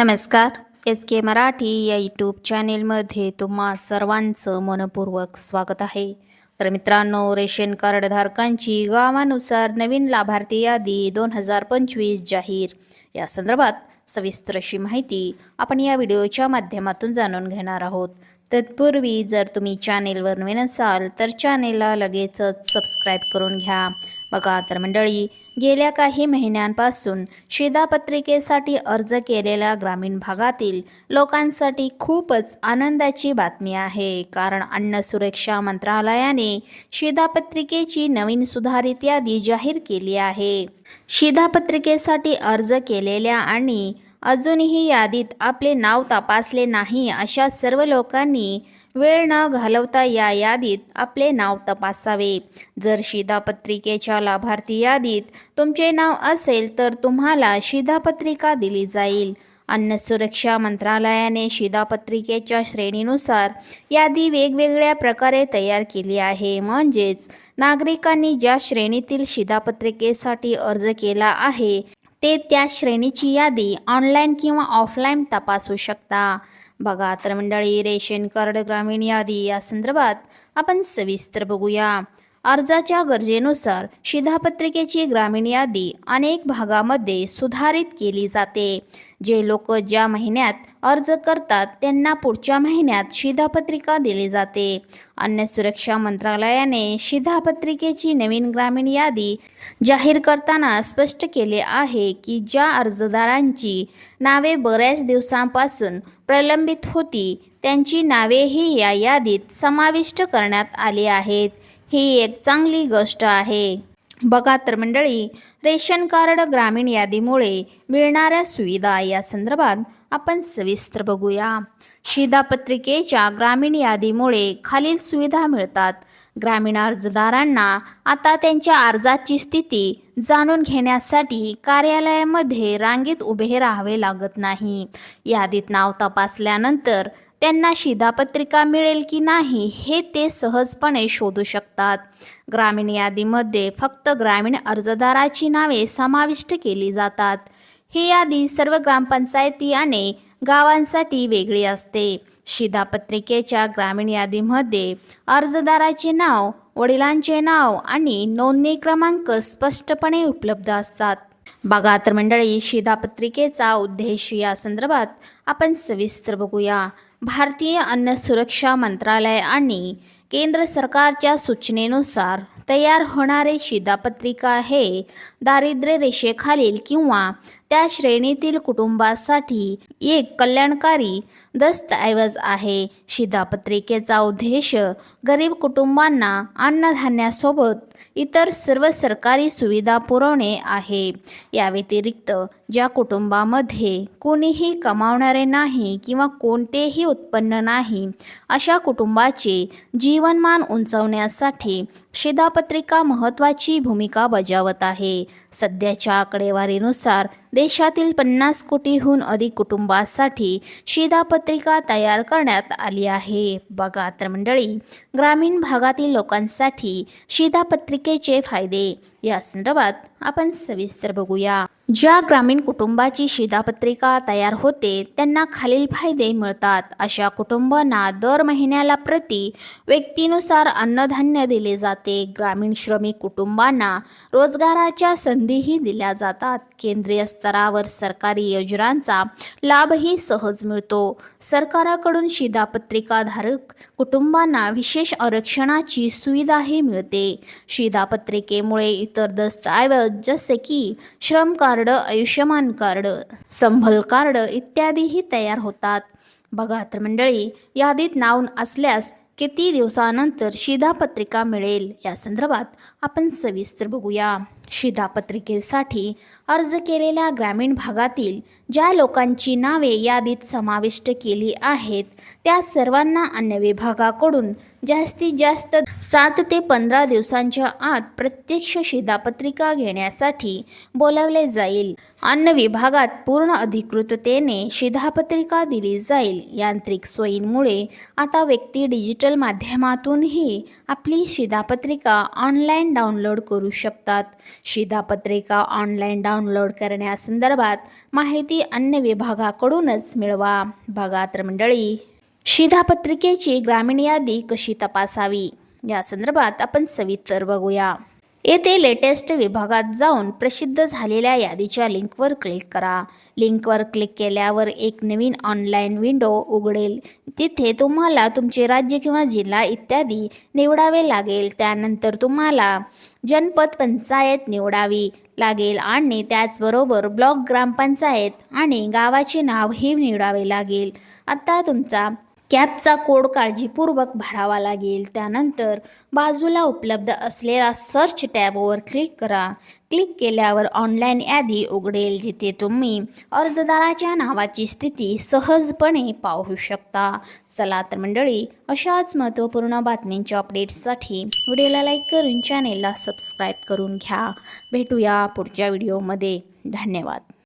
नमस्कार. एस के मराठी या यूट्यूब चॅनेलमध्ये तुम्हा सर्वांचं मनपूर्वक स्वागत आहे. तर मित्रांनो रेशन कार्डधारकांची गावानुसार नवीन लाभार्थी यादी दोन हजार पंचवीस जाहीर. या संदर्भात सविस्तर अशी माहिती आपण या व्हिडिओच्या माध्यमातून जाणून घेणार आहोत. तत्पूर्वी जर तुम्ही चॅनेलवर नवीन असाल तर चॅनेलला लगेचच सबस्क्राईब करून घ्या. बघा तर मंडळी गेल्या काही महिन्यांपासून शिधापत्रिकेसाठी अर्ज केलेल्या ग्रामीण भागातील लोकांसाठी खूपच आनंदाची बातमी आहे. कारण अन्न सुरक्षा मंत्रालयाने शिधापत्रिकेची नवीन सुधारित यादी जाहीर केली आहे. शिधापत्रिकेसाठी अर्ज केलेल्या आणि अजूनही यादीत आपले नाव तपासले नाही अशा सर्व लोकांनी वेळ न घालवता या यादीत आपले नाव तपासावे. जर शिधापत्रिकेच्या लाभार्थी यादीत तुमचे नाव असेल तर तुम्हाला शिधापत्रिका दिली जाईल. अन्न सुरक्षा मंत्रालयाने शिधापत्रिकेच्या श्रेणीनुसार यादी वेगवेगळ्या प्रकारे तयार केली आहे. म्हणजेच नागरिकांनी ज्या श्रेणीतील शिधापत्रिकेसाठी अर्ज केला आहे ते त्या श्रेणीची यादी ऑनलाईन किंवा ऑफलाईन तपासू शकता. बघा तर मंडळी रेशन कार्ड ग्रामीण यादी या संदर्भात आपण सविस्तर बघूया. अर्जाच्या गरजेनुसार शिधापत्रिकेची ग्रामीण यादी अनेक भागामध्ये सुधारित केली जाते. जे लोक ज्या महिन्यात अर्ज करतात त्यांना पुढच्या महिन्यात शिधापत्रिका दिली जाते. अन्न सुरक्षा मंत्रालयाने शिधापत्रिकेची नवीन ग्रामीण यादी जाहीर करताना स्पष्ट केले आहे की ज्या अर्जदारांची नावे बऱ्याच दिवसांपासून प्रलंबित होती त्यांची नावेही या यादीत समाविष्ट करण्यात आली आहेत. ही एक चांगली गोष्ट आहे. बघा तर मंडळी रेशन कार्ड ग्रामीण यादीमुळे मिळणाऱ्या सुविधा या संदर्भात आपण सविस्तर बघूया. शिधापत्रिकेच्या ग्रामीण यादीमुळे खालील सुविधा मिळतात. ग्रामीण अर्जदारांना आता त्यांच्या अर्जाची स्थिती जाणून घेण्यासाठी कार्यालयामध्ये रांगेत उभे राहावे लागत नाही. यादीत नाव तपासल्यानंतर त्यांना शिधापत्रिका मिळेल की नाही हे ते सहजपणे शोधू शकतात. ग्रामीण यादीमध्ये फक्त ग्रामीण अर्जदाराची नावे समाविष्ट केली जातात. ही यादी सर्व ग्रामपंचायती आणि गावांसाठी वेगळी असते. शिधापत्रिकेच्या ग्रामीण यादीमध्ये अर्जदाराचे नाव वडिलांचे नाव आणि नोंदणी क्रमांक स्पष्टपणे उपलब्ध असतात. बघा तर मंडळी शिधापत्रिकेचा उद्देश या संदर्भात आपण सविस्तर बघूया. भारतीय अन्न सुरक्षा मंत्रालय आणि केंद्र सरकारच्या सूचनेनुसार तयार होणारे शिधापत्रिका हे दारिद्र्य रेषेखालील किंवा त्या श्रेणीतील कुटुंबासाठी एक कल्याणकारी दस्तऐवज आहे. शिधापत्रिकेचा उद्देश गरीब कुटुंबांना अन्नधान्यासोबत इतर सर्व सरकारी सुविधा पुरवणे आहे. या व्यतिरिक्त ज्या कुटुंबामध्ये कोणीही कमावणारे नाही किंवा कोणतेही उत्पन्न नाही अशा कुटुंबाचे जीवनमान उंचावण्यासाठी शिधापत्रिका महत्त्वाची भूमिका बजावत आहे. सध्याच्या आकडेवारीनुसार देशातील पन्नास कोटीहून अधिक कुटुंबासाठी शिधापत्रिका तयार करण्यात आली आहे. बघा तर मंडळी ग्रामीण भागातील लोकांसाठी शिधापत्रिकेचे फायदे. या संदर्भात आपण सविस्तर बघूया. ज्या ग्रामीण कुटुंबाची शिधापत्रिका तयार होते त्यांना खालील फायदे मिळतात. अशा कुटुंबांना दर महिन्याला प्रति व्यक्तीनुसार अन्नधान्य दिले जाते. ग्रामीण श्रमिक कुटुंबांना रोजगाराच्या संधीही दिल्या जातात. केंद्रीय स्तरावर सरकारी योजनांचा लाभही सहज मिळतो. सरकाराकडून शिधापत्रिकाधारक कुटुंबांना विशेष आरक्षणाची सुविधाही मिळते. शिधापत्रिकेमुळे इतर दस्तऐवज जसे की श्रम card Ayushman card Sambhal card इत्यादीही तयार होतात. बघा तर मंडळी यादीत नाव असल्यास किती दिवसानंतर शिधापत्रिका मिळेल? या संदर्भात आपण सविस्तर बघूया. शिधापत्रिकेसाठी अर्ज केलेल्या ग्रामीण भागातील ज्या लोकांची नावे यादीत समाविष्ट केली आहेत त्या सर्वांना अन्न विभागाकडून जास्तीत जास्त सात ते पंधरा दिवसांच्या आत प्रत्यक्ष शिधापत्रिका घेण्यासाठी बोलावले जाईल. अन्न विभागात पूर्ण अधिकृततेने शिधापत्रिका दिली जाईल. यांत्रिक सोयींमुळे आता व्यक्ती डिजिटल माध्यमातूनही आपली शिधापत्रिका ऑनलाईन डाउनलोड करू शकतात. शिधापत्रिका ऑनलाईन डाउनलोड करण्यासंदर्भात माहिती अन्य विभागाकडूनच मिळवा. भागात्र मंडळी शिधापत्रिकेची ग्रामीण यादी कशी तपासावी? या संदर्भात आपण सविस्तर बघूया. येथे लेटेस्ट विभागात जाऊन प्रसिद्ध झालेल्या यादीच्या लिंकवर क्लिक करा. लिंकवर क्लिक केल्यावर एक नवीन ऑनलाईन विंडो उघडेल. तिथे तुम्हाला तुमचे राज्य किंवा जिल्हा इत्यादी निवडावे लागेल. त्यानंतर तुम्हाला जनपद पंचायत निवडावी लागेल आणि त्याचबरोबर ब्लॉक ग्रामपंचायत आणि गावाचे नावही निवडावे लागेल. आता तुमचा कॅबचा कोड काळजीपूर्वक भरावा लागेल. त्यानंतर बाजूला उपलब्ध असलेला सर्च टॅबवर क्लिक करा. क्लिक केल्यावर ऑनलाईन यादी उघडेल जिथे तुम्ही अर्जदाराच्या नावाची स्थिती सहजपणे पाहू शकता. चला तर मंडळी अशाच महत्त्वपूर्ण बातमींच्या अपडेट्ससाठी व्हिडिओला लाईक करून चॅनेलला सबस्क्राईब करून घ्या. भेटूया पुढच्या व्हिडिओमध्ये. धन्यवाद.